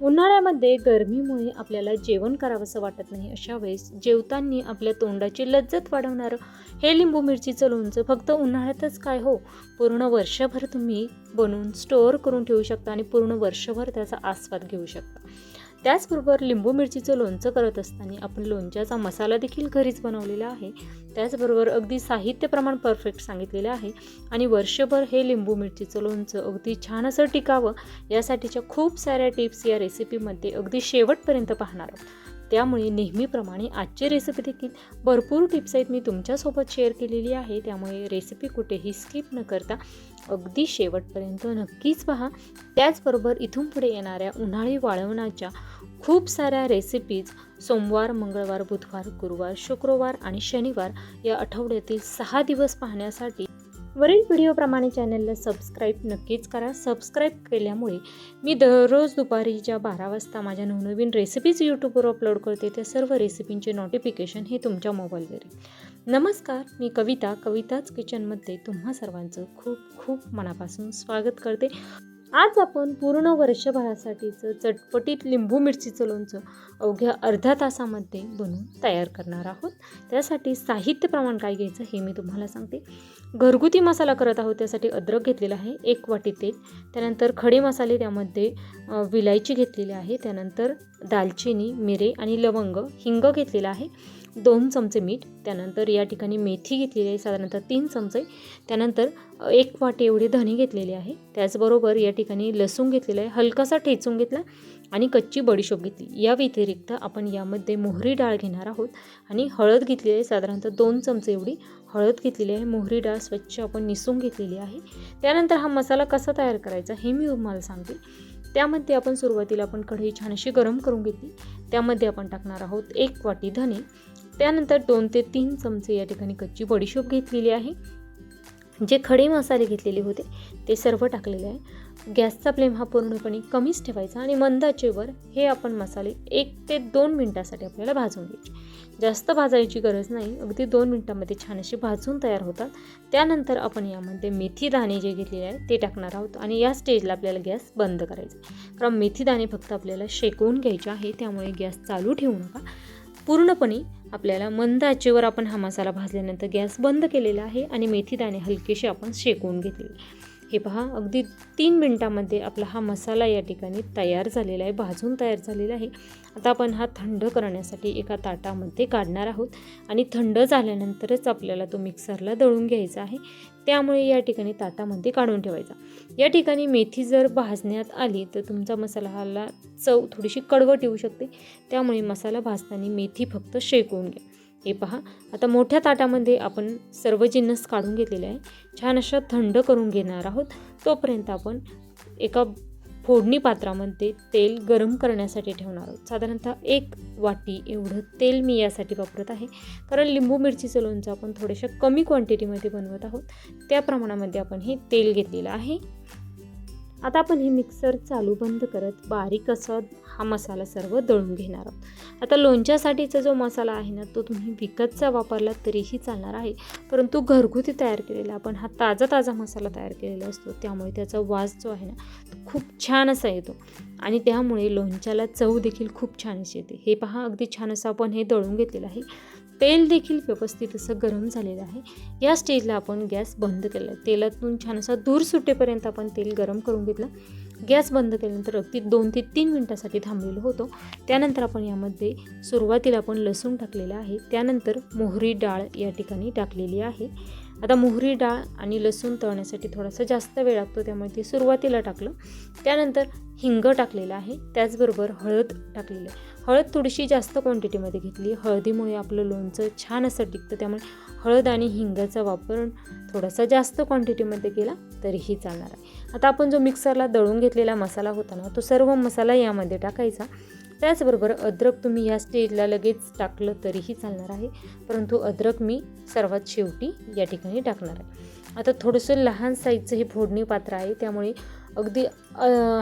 उन्हाळ्यामध्ये गरमीमुळे आपल्याला जेवण करावंसं वाटत नाही अशा वेळेस जेवताना आपल्या तोंडाची लज्जत वाढवणारं हे लिंबू मिरचीचं लोणचं फक्त उन्हाळ्यातच काय हो? पूर्ण वर्षभर तुम्ही बनवून स्टोअर करून ठेवू शकता आणि पूर्ण वर्षभर त्याचा आस्वाद घेऊ शकता. त्याचबरोबर लिंबू मिरचीचं लोणचं करत असताना आपण लोणच्याचा मसाला देखील घरीच बनवलेला आहे. त्याचबरोबर अगदी साहित्य प्रमाण परफेक्ट सांगितलेलं आहे. आणि वर्षभर हे लिंबू मिरचीचं लोणचं अगदी छान असं टिकावं यासाठीच्या खूप साऱ्या टिप्स या रेसिपीमध्ये अगदी शेवटपर्यंत पाहणार आहोत. त्यामुळे नेहमीप्रमाणे आजची रेसिपी देखील भरपूर टिप्स आहेत मी तुमच्यासोबत शेअर केलेली आहे. त्यामुळे रेसिपी कुठेही स्किप न करता अगदी शेवटपर्यंत नक्कीच पहा. त्याचबरोबर इथून पुढे येणाऱ्या उन्हाळी वाळवणाच्या खूप साऱ्या रेसिपीज सोमवार मंगळवार बुधवार गुरुवार शुक्रवार आणि शनिवार या आठवड्यातील सहा दिवस पाहण्यासाठी वरील व्हिडिओप्रमाणे चॅनलला सबस्क्राईब नक्कीच करा. सबस्क्राईब केल्यामुळे मी दररोज दुपारी ज्या बारा वाजता माझ्या नवनवीन रेसिपीज यूट्यूबवर अपलोड करते त्या सर्व रेसिपींचे नोटिफिकेशन हे तुमच्या मोबाईलवर येईल. नमस्कार मी कविता. कविताच किचनमध्ये तुम्हा सर्वांचं खूप खूप मनापासून स्वागत करते. आज आपण पूर्ण वर्षभरासाठीचं चटपटीत लिंबू मिरचीचं लोणचं अवघ्या अर्ध्या तासामध्ये बनवून तयार करणार आहोत. त्यासाठी साहित्य प्रमाण काय घ्यायचं हे मी तुम्हाला सांगते. घरगुती मसाला करत आहोत त्यासाठी अद्रक घेतलेला आहे एक वाटी तेल त्यानंतर खडे मसाले त्यामध्ये विलायची घेतलेली आहे त्यानंतर दालचिनी मिरे आणि लवंग हिंग घेतलेला आहे. दोन चमचे मीठ त्यानंतर या ठिकाणी मेथी घेतलेली आहे साधारणतः तीन चमचे. त्यानंतर एक वाटी एवढे धणे घेतलेले आहे. त्याचबरोबर या ठिकाणी लसूण घेतलेला आहे. हलकासा ठेचून घेतला आणि कच्ची बडीशोप घेतली. या व्यतिरिक्त आपण यामध्ये मोहरी डाळ घेणार आहोत आणि हळद घेतलेली आहे. साधारणतः दोन चमचे एवढी हळद घेतलेली आहे. मोहरी डाळ स्वच्छ आपण निसून घेतलेली आहे. त्यानंतर हा मसाला कसा तयार करायचा हे मी तुम्हाला सांगते. त्यामध्ये आपण सुरुवातीला आपण कढई छान अशी गरम करून घेतली. त्यामध्ये आपण टाकणार आहोत एक वाटी धने. त्यानंतर दोन ते तीन चमचे या ठिकाणी कच्ची बडीशोप घेतलेली आहे. जे खडे मसाले घेतलेले होते ते सर्व टाकलेले आहे. गॅसचा फ्लेम हा पूर्णपणे कमीच ठेवायचा आणि मंदाचेवर हे आपण मसाले एक ते दोन मिनटासाठी आपल्याला भाजून घ्यायचे. जास्त भाजायची गरज नाही. अगदी दोन मिनटामध्ये छान असे भाजून तयार होतात. त्यानंतर आपण यामध्ये मेथी दाणे जे घेतलेले आहे ते टाकणार आहोत आणि या स्टेजला आपल्याला गॅस बंद करायचा कारण मेथी दाणे फक्त आपल्याला शेकवून घ्यायचे आहे त्यामुळे गॅस चालू ठेवू नका. पूर्णपणे आपल्याला मंद आचेवर आपण हा मसाला भाजल्यानंतर गॅस बंद केलेला आहे आणि मेथी दाणे हलकेसे आपण शेकवून घेतलेले हे पहा अगदी तीन मिनटामध्ये आपला हा मसाला या ठिकाणी तयार झालेला आहे भाजून तयार झालेला आहे. आता आपण हा थंड करण्यासाठी एका ताटामध्ये काढणार आहोत आणि थंड झाल्यानंतरच आपल्याला तो मिक्सरला दळून घ्यायचा आहे. त्यामुळे या ठिकाणी ताटामध्ये काढून ठेवायचा. या ठिकाणी मेथी जर भाजण्यात आली तर तुमचा मसाला हाला चव थोडीशी कडवट येऊ शकते. त्यामुळे मसाला भाजताना मेथी फक्त शेकवून घ्या. हे पहा. आता मोठ्या ताटामध्ये आपण सर्व जिन्नस काढून घेतलेले आहे. छान अशा थंड करून घेणार आहोत. तोपर्यंत आपण एका फोडणी पात्रामध्ये तेल गरम करण्यासाठी ठेवणार आहोत. साधारणतः एक वाटी एवढं तेल मी यासाठी वापरत आहे. कारण लिंबू मिरचीचं लोणचं आपण थोड्याशा कमी क्वांटिटीमध्ये बनवत आहोत. त्या प्रमाणामध्ये आपण हे तेल घेतलेलं आहे. आता आपण हे मिक्सर चालू बंद करत बारीक असा हा मसाला सर्व दळून घेणार आहोत. आता लोणच्यासाठीचा जो मसाला आहे ना तो तुम्ही विकतचा वापरला तरीही चालणार आहे. परंतु घरगुती तयार केलेला आपण हा ताजा ताजा मसाला तयार केलेला असतो. त्यामुळे त्याचा वास जो आहे ना तो खूप छान असा येतो. आणि त्यामुळे लोणच्याला चव देखील खूप छान अशी येते. हे पहा अगदी छान असं आपण हे दळून घेतलेलं आहे. तेल देखील व्यवस्थित असं गरम झालेलं आहे. या स्टेजला आपण गॅस बंद केला. आहे तेलातून छान असा दूर सुटेपर्यंत आपण तेल गरम करून घेतलं. गॅस बंद केल्यानंतर अगदी दोन ते तीन मिनटासाठी थांबलेलो होतो. त्यानंतर आपण यामध्ये सुरुवातीला आपण लसूण टाकलेलं आहे. त्यानंतर मोहरी डाळ या ठिकाणी टाकलेली आहे. आता मोहरी डाळ आणि लसूण तळण्यासाठी थोडासा जास्त वेळ लागतो त्यामुळे ते सुरुवातीला टाकलं. त्यानंतर हिंग टाकलेलं आहे. त्याचबरोबर हळद टाकलेलं आहे. हळद थोडीशी जास्त क्वांटिटीमध्ये घेतली. हळदीमुळे आपलं लोणचं छान असं टिकतं. त्यामुळे हळद आणि हिंगाचा वापर थोडासा जास्त क्वांटिटीमध्ये केला तरीही चालणार आहे. आता आपण जो मिक्सरला दळून घेतलेला मसाला होता ना तो सर्व मसाला यामध्ये टाकायचा. त्याचबरोबर अद्रक तुम्ही या स्टेजला लगेच टाकलं तरीही चालणार आहे. परंतु अद्रक मी सर्वात शेवटी या ठिकाणी टाकणार आहे. आता थोडंसं लहान साईजचं हे फोडणी पात्र आहे. त्यामुळे अगदी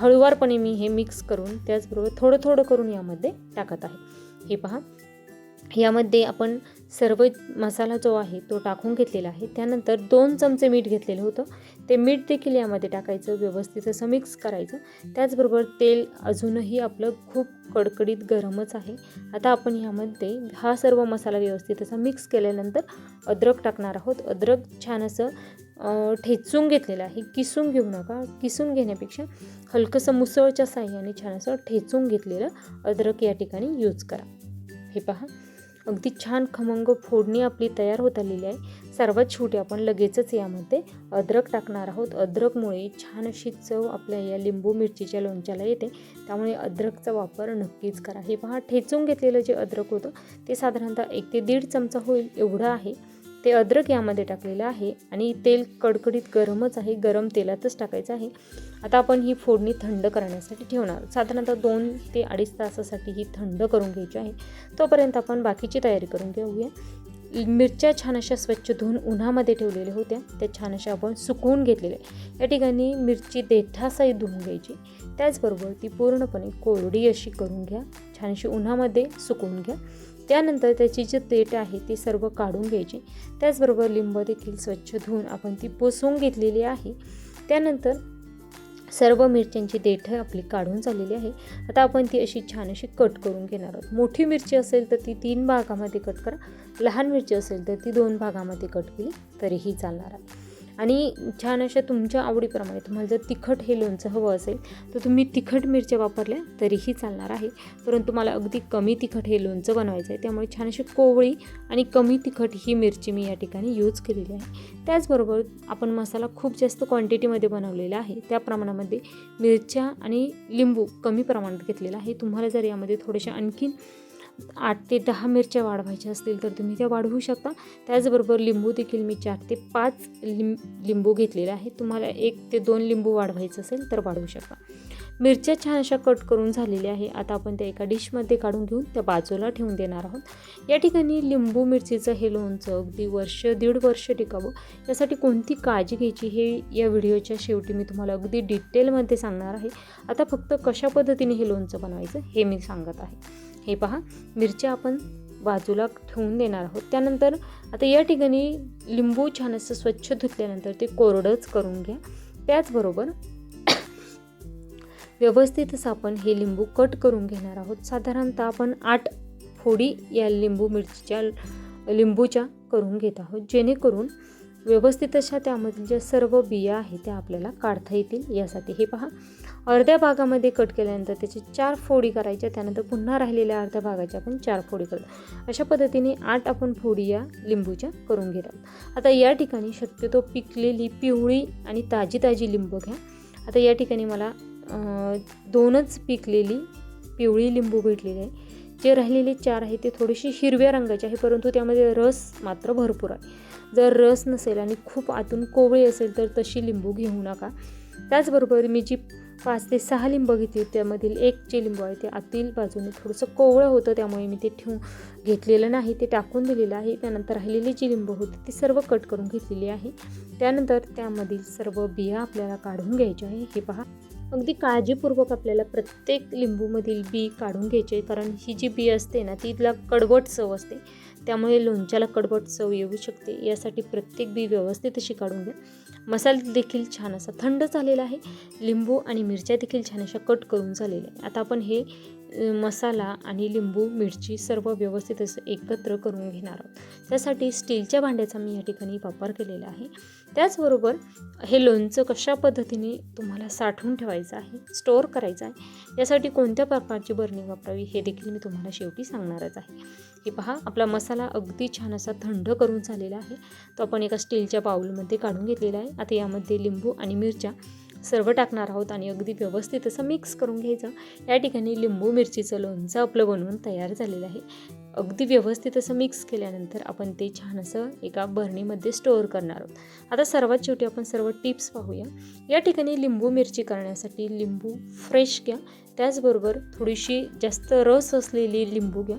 हळुवारपणे मी हे मिक्स करून त्याचबरोबर थोडं थोडं करून यामध्ये टाकत आहे. हे पहा. यामध्ये आपण सर्व मसाला जो आहे तो टाकून घेतलेला आहे. त्यानंतर दोन चमचे मीठ घेतलेलं होतं. ते मीठ देखील यामध्ये टाकायचं व्यवस्थित असं मिक्स करायचं. त्याचबरोबर तेल अजूनही आपलं खूप कडकडीत गरमच आहे. आता आपण ह्यामध्ये हा सर्व मसाला व्यवस्थित असा मिक्स केल्यानंतर अद्रक टाकणार आहोत. अद्रक छान असं ठेचून घेतलेलं आहे. किसून घेऊ नका. किसून घेण्यापेक्षा हलकंसं मुसळच्या साह्याने छान असं ठेचून घेतलेलं अद्रक या ठिकाणी यूज करा. हे पहा. अगदी छान खमंग फोडणी आपली तयार होत आलेली आहे. सर्वात शेवटी आपण लगेचच यामध्ये अद्रक टाकणार आहोत. अद्रकमुळे छान अशी चव आपल्या या लिंबू मिरचीच्या लोणच्याला येते. त्यामुळे अद्रकचा वापर नक्कीच करा. हे पहा ठेचून घेतलेलं जे अद्रक होतं ते साधारणतः एक ते दीड चमचा होईल एवढं आहे. ते अद्रक यामध्ये टाकलेलं आहे आणि तेल कडकडीत गरमच आहे गरम तेलातच टाकायचं आहे. आता आपण ही फोडणी थंड करण्यासाठी ठेवणार साधारणतः दोन ते अडीच तासासाठी ही थंड करून घ्यायची आहे. तोपर्यंत आपण बाकीची तयारी करून घेऊया. मिरच्या छान अशा स्वच्छ धुवून उन्हामध्ये ठेवलेल्या होत्या. त्या छान अशा आपण सुकवून घेतलेल्या या ठिकाणी मिरची देठासाही धुवून घ्यायची. त्याचबरोबर ती पूर्णपणे कोरडी अशी करून घ्या. छानशी उन्हामध्ये सुकवून घ्या. त्यानंतर त्याची जी देठ आहे ती सर्व काढून घ्यायची. त्याचबरोबर लिंब देखील स्वच्छ धुवून आपण ती पुसून घेतलेली आहे. त्यानंतर सर्व मिरच्यांची देठं आपली काढून झालेली आहे. आता आपण ती अशी छान अशी कट करून घेणार आहोत. मोठी मिरची असेल तर ती तीन भागामध्ये कट करा. लहान मिरची असेल तर ती दोन भागामध्ये कट केली तरीही चालणार आहे. आणि छान अशा तुमच्या आवडीप्रमाणे तुम्हाला जर तिखट हे लोणचं हवं असेल तर तुम्ही तिखट मिरच्या वापरल्या तरीही चालणार आहे. परंतु मला अगदी कमी तिखट हे लोणचं बनवायचं आहे त्यामुळे छान अशी कोवळी आणि कमी तिखट ही मिरची मी या ठिकाणी यूज केलेली आहे. त्याचबरोबर आपण मसाला खूप जास्त क्वांटिटीमध्ये बनवलेला आहे त्या प्रमाणामध्ये मिरच्या आणि लिंबू कमी प्रमाणात घेतलेला आहे. तुम्हाला जर यामध्ये थोडेसे आणखीन आठ ते दहा मिरच्या वाढवायच्या असतील तर तुम्ही त्या वाढवू शकता. त्याचबरोबर लिंबू देखील मी चार ते पाच लिंब लिंबू घेतलेले आहे तुम्हाला एक ते दोन लिंबू वाढवायचं असेल तर वाढवू शकता. मिरच्या छान अशा कट करून झालेल्या आहे. आता आपण त्या एका डिशमध्ये काढून घेऊन त्या बाजूला ठेवून देणार आहोत. या ठिकाणी लिंबू मिरचीचं हे लोणचं अगदी वर्ष दीड वर्ष टिकावं. यासाठी कोणती काळजी घ्यायची हे या व्हिडिओच्या शेवटी मी तुम्हाला अगदी डिटेलमध्ये सांगणार आहे. आता फक्त कशा पद्धतीने हे लोणचं बनवायचं हे मी सांगत आहे. हे पहा मिरच्या आपण बाजूला ठेवून देणार आहोत. त्यानंतर आता या ठिकाणी लिंबू छान असं स्वच्छ धुतल्यानंतर ते कोरडंच करून घ्या. त्याचबरोबर व्यवस्थितच आपण हे लिंबू कट करून घेणार आहोत. साधारणतः आपण आठ फोडी या लिंबू मिरचीच्या लिंबूच्या करून घेत आहोत जेणेकरून व्यवस्थित अशा त्यामधील ज्या सर्व बिया आहेत त्या आपल्याला काढता येतील यासाठी. हे पहा अर्ध्या भागामध्ये कट केल्यानंतर त्याची चार फोडी करायच्या त्यानंतर पुन्हा राहिलेल्या अर्ध्या भागाच्या आपण चार फोडी करतो. अशा पद्धतीने आठ आपण फोडी या लिंबूच्या करून घेतात. आता या ठिकाणी शक्यतो पिकलेली पिवळी आणि ताजी ताजी लिंबू घ्या. आता या ठिकाणी मला दोनच पिकलेली पिवळी लिंबू भेटलेली आहे. जे राहिलेले चार आहे ते थोडीशी हिरव्या रंगाचे आहे परंतु त्यामध्ये रस मात्र भरपूर आहे. जर रस नसेल आणि खूप आतून कोवळी असेल तर तशी लिंबू घेऊ नका. त्याचबरोबर मी जी पाच ते सहा लिंब घेतली त्यामधील एक जे लिंबू आहे ते आतील बाजूने थोडंसं कोवळं होतं त्यामुळे मी ते ठेवून घेतलेलं नाही. ते टाकून दिलेलं आहे. त्यानंतर राहिलेली जी लिंबं होती ती सर्व कट करून घेतलेली आहे. त्यानंतर त्यामधील सर्व बिया आपल्याला काढून घ्यायच्या आहे. हे पहा. अगदी काळजीपूर्वक आपल्याला प्रत्येक लिंबूमधील बी काढून घ्यायचे कारण ही जी बी असते ना तिला कडवट चव असते. त्यामुळे लोणच्याला कडवट चव येऊ शकते. यासाठी प्रत्येक बी व्यवस्थित अशी काढून घ्या. मसाला देखील छान असा थंड झालेला आहे. लिंबू आणि मिरच्या देखील छान अशा कट करून झालेल्या आहे आता आपण हे मसाला आणि लिंबू मिरची सर्व व्यवस्थित असं एकत्र करून घेणार आहोत. त्यासाठी स्टीलच्या भांड्याचा मी या ठिकाणी वापर केलेला आहे. त्याचबरोबर हे लोणचं कशा पद्धतीने तुम्हाला साठवून ठेवायचं आहे स्टोअर करायचं आहे यासाठी कोणत्या प्रकारची बरणी वापरावी हे देखील मी तुम्हाला शेवटी सांगणारच आहे. हे पहा आपला मसाला अगदी छान असा थंड करून झालेला आहे. तो आपण एका स्टीलच्या बाऊलमध्ये काढून घेतलेला आहे. आता यामध्ये लिंबू आणि मिरच्या सर्व टाकणार आहोत आणि अगदी व्यवस्थित असं मिक्स करून घ्यायचं. या ठिकाणी लिंबू मिरचीचं लोणचं आपलं बनवून तयार झालेलं आहे. अगदी व्यवस्थित असं मिक्स केल्यानंतर आपण ते छान असं एका बरणीमध्ये स्टोअर करणार आहोत. आता सर्वात शेवटी आपण सर्व टिप्स पाहूया. या ठिकाणी लिंबू मिरची करण्यासाठी लिंबू फ्रेश घ्या. त्याचबरोबर थोडीशी जास्त रस असलेली लिंबू घ्या.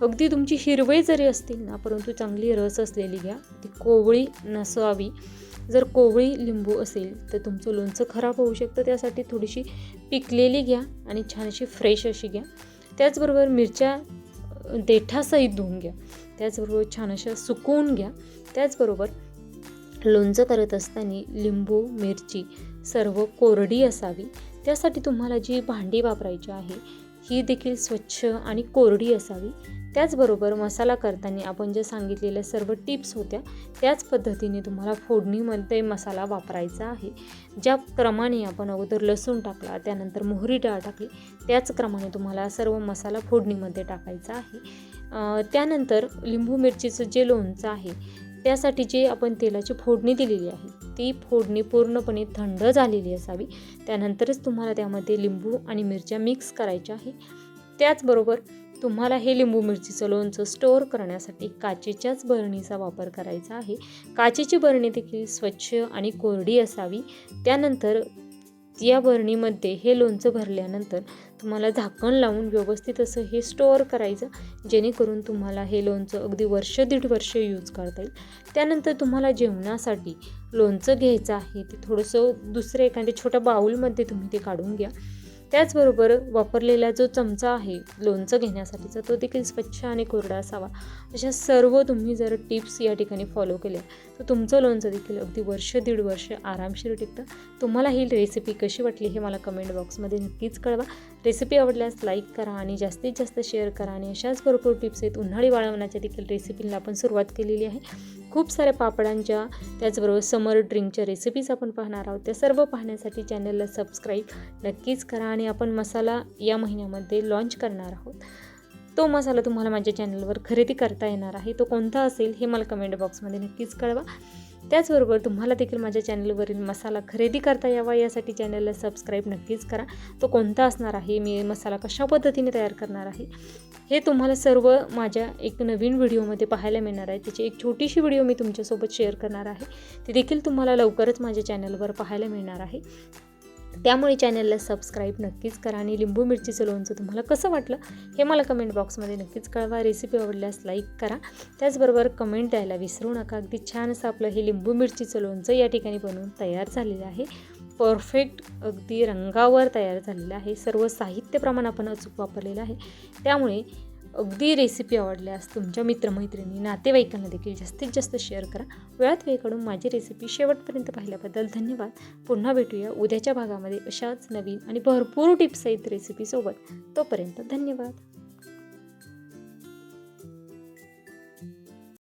अगदी तुमची हिरवळी जरी असतील ना परंतु चांगली रस असलेली घ्या. ती कोवळी नसावी. जर कोवळी लिंबू असेल तर तुमचं लोणचं खराब होऊ शकतं. त्यासाठी थोडीशी पिकलेली घ्या आणि छानशी फ्रेश अशी घ्या. त्याचबरोबर मिरच्या देठासहित धुवून घ्या. त्याचबरोबर छान अशा सुकवून घ्या. त्याचबरोबर लोणचं करत असताना लिंबू मिरची सर्व कोरडी असावी. त्यासाठी तुम्हाला जी भांडी वापरायची आहे ही देखील स्वच्छ आणि कोरडी असावी. त्याचबरोबर मसाला करताना आपण जे सांगितलेल्या सर्व टिप्स होत्या त्याच पद्धतीने तुम्हाला फोडणीमध्ये मसाला वापरायचा आहे. ज्या क्रमाने आपण अगोदर लसूण टाकला त्यानंतर मोहरी डाळ टाकली त्याच क्रमाने तुम्हाला सर्व मसाला फोडणीमध्ये टाकायचा आहे. त्यानंतर लिंबू मिरचीचं जे लोणचं आहे त्यासाठी जे आपण तेलाची फोडणी दिलेली आहे ती फोडणी पूर्णपणे थंड झालेली असावी. त्यानंतरच तुम्हाला त्यामध्ये लिंबू आणि मिरच्या मिक्स करायच्या आहे. त्याचबरोबर तुम्हाला हे लिंबू मिरचीचं लोणचं स्टोअर करण्यासाठी काचेच्याच बरणीचा वापर करायचा आहे. काचेची बरणी देखील स्वच्छ आणि कोरडी असावी. त्यानंतर या बरणीमध्ये हे लोणचं भरल्यानंतर तुम्हाला झाकण लावून व्यवस्थित असं हे स्टोअर करायचं जेणेकरून तुम्हाला हे लोणचं अगदी वर्ष दीड वर्ष यूज करता येईल. त्यानंतर तुम्हाला जेवणासाठी लोणचं घ्यायचं आहे ते थोडंसं दुसऱ्या एखाद्या छोट्या बाऊलमध्ये तुम्ही ते काढून घ्या. त्याचबरोबर वापरलेला जो चमचा आहे लोणचं घेण्यासाठीचा तो देखील स्वच्छ आणि कोरडा असावा. अशा सर्व तुम्ही जर टिप्स या ठिकाणी फॉलो केल्या तर तुमचं लोणचं देखील अगदी वर्ष दीड वर्ष आरामशीर टिकतं. तुम्हाला ही रेसिपी कशी वाटली हे मला कमेंट बॉक्समध्ये नक्कीच कळवा. रेसिपी आवडल्यास लाईक करा आणि जास्तीत जास्त शेअर करा आणि अशाच भरपूर टिप्स आहेत. उन्हाळी वाळवण्याच्या देखील रेसिपीला आपण सुरुवात केलेली आहे. खूप साऱ्या पापडांच्या त्याचबरोबर समर ड्रिंकच्या रेसिपीज आपण पाहणार आहोत. त्या सर्व पाहण्यासाठी चॅनलला सबस्क्राईब नक्कीच करा आणि आपण मसाला या महिन्यामध्ये लॉन्च करणार आहोत. तो मसाला तुम्हाला माझ्या चॅनलवर खरेदी करता येणार आहे. तो कोणता असेल हे मला कमेंट बॉक्समध्ये नक्कीच कळवा. त्याचबरोबर तुम्हाला देखील माझ्या चॅनलवरील मसाला खरेदी करता यावा यासाठी चॅनलला सबस्क्राईब नक्कीच करा. तो कोणता असणार आहे मी मसाला कशा पद्धतीने तयार करणार आहे हे तुम्हाला सर्व माझ्या एक नवीन व्हिडिओमध्ये पाहायला मिळणार आहे. त्याची एक छोटीशी व्हिडिओ मी तुमच्यासोबत शेअर करणार आहे. ती देखील तुम्हाला लवकरच माझ्या चॅनलवर पाहायला मिळणार आहे. त्यामुळे चॅनलला सबस्क्राईब नक्कीच करा आणि लिंबू मिरचीचं लोणचं तुम्हाला कसं वाटलं हे मला कमेंट बॉक्समध्ये नक्कीच कळवा. रेसिपी आवडल्यास लाईक करा. त्याचबरोबर कमेंट द्यायला विसरू नका. अगदी छान असं आपलं हे लिंबू मिरचीचं लोणचं या ठिकाणी बनवून तयार झालेलं आहे. परफेक्ट अगदी रंगावर तयार झालेलं आहे. सर्व साहित्य प्रमाण आपण अचूक वापरलेलं आहे. त्यामुळे अगदी रेसिपी आवडल्यास तुमच्या मित्रमैत्रिणी नातेवाईकांना देखील जास्तीत जास्त शेअर करा. वेळात वेळकडून माझी रेसिपी शेवटपर्यंत पाहिल्याबद्दल धन्यवाद. पुन्हा भेटूया उद्याच्या भागामध्ये अशाच नवीन आणि भरपूर टिप्स आहेत रेसिपीसोबत तोपर्यंत धन्यवाद.